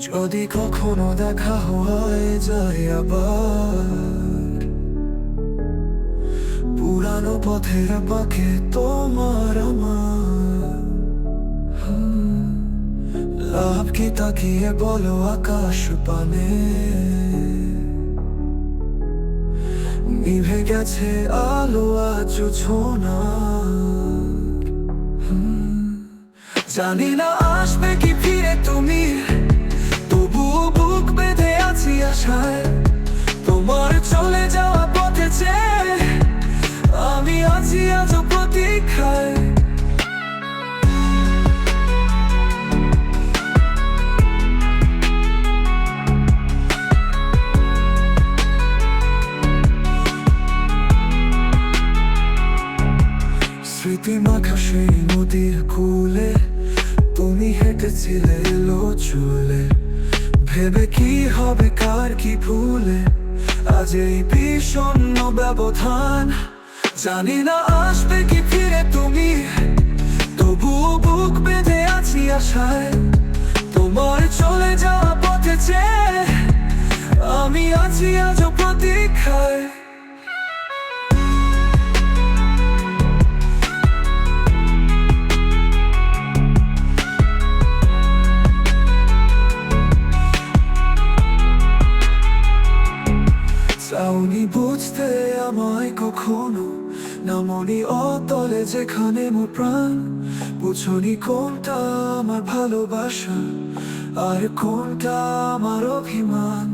যদি কখনো দেখা হয়ে যায় আবার। পুরানো পথের পাখে তোমার লাভ কি তাকিয়ে বলো আকাশ পানে। নিভে গেছে আলো, আজ ছোনা জানি না আসবে কি ফিরে তুমি। আছি আশায়। তোমার চলে যাওয়া পথে আমি আছি আজ প্রতীক্ষায়। স্মৃতি মাখা সেই নদীর কুলে, তুমি হেঁটেছিলে এলো চুলে। ভেবে কি হবে, কার কি ভুলে? আজ এই ভীষণ ব্যবধান। জানি না আসবে কি ফিরে তুমি। তবু বুক বেঁধে আছি আশায়। কখনো নামনি অতলে যেখানে মোর প্রাণ। বুঝনি কোনটা আমার ভালোবাসা আর কোনটা আমার অভিমান।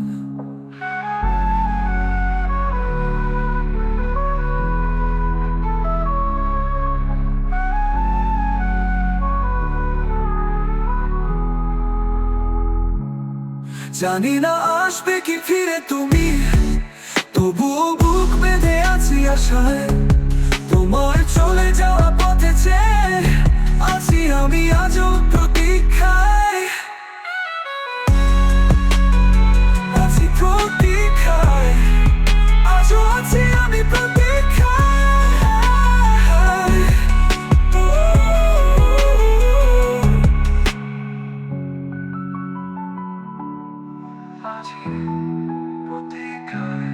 জানি না আসবে কি ফিরে তুমি, তবুও বুক বেঁধে আশায় তোমার চলে যাওয়া পথে চেয়ে আছি আমি আজও প্রতীক্ষায়। আছি প্রতীক্ষায়। আজও আছি আমি প্রতীক্ষায়। আছি প্রতীক্ষায়।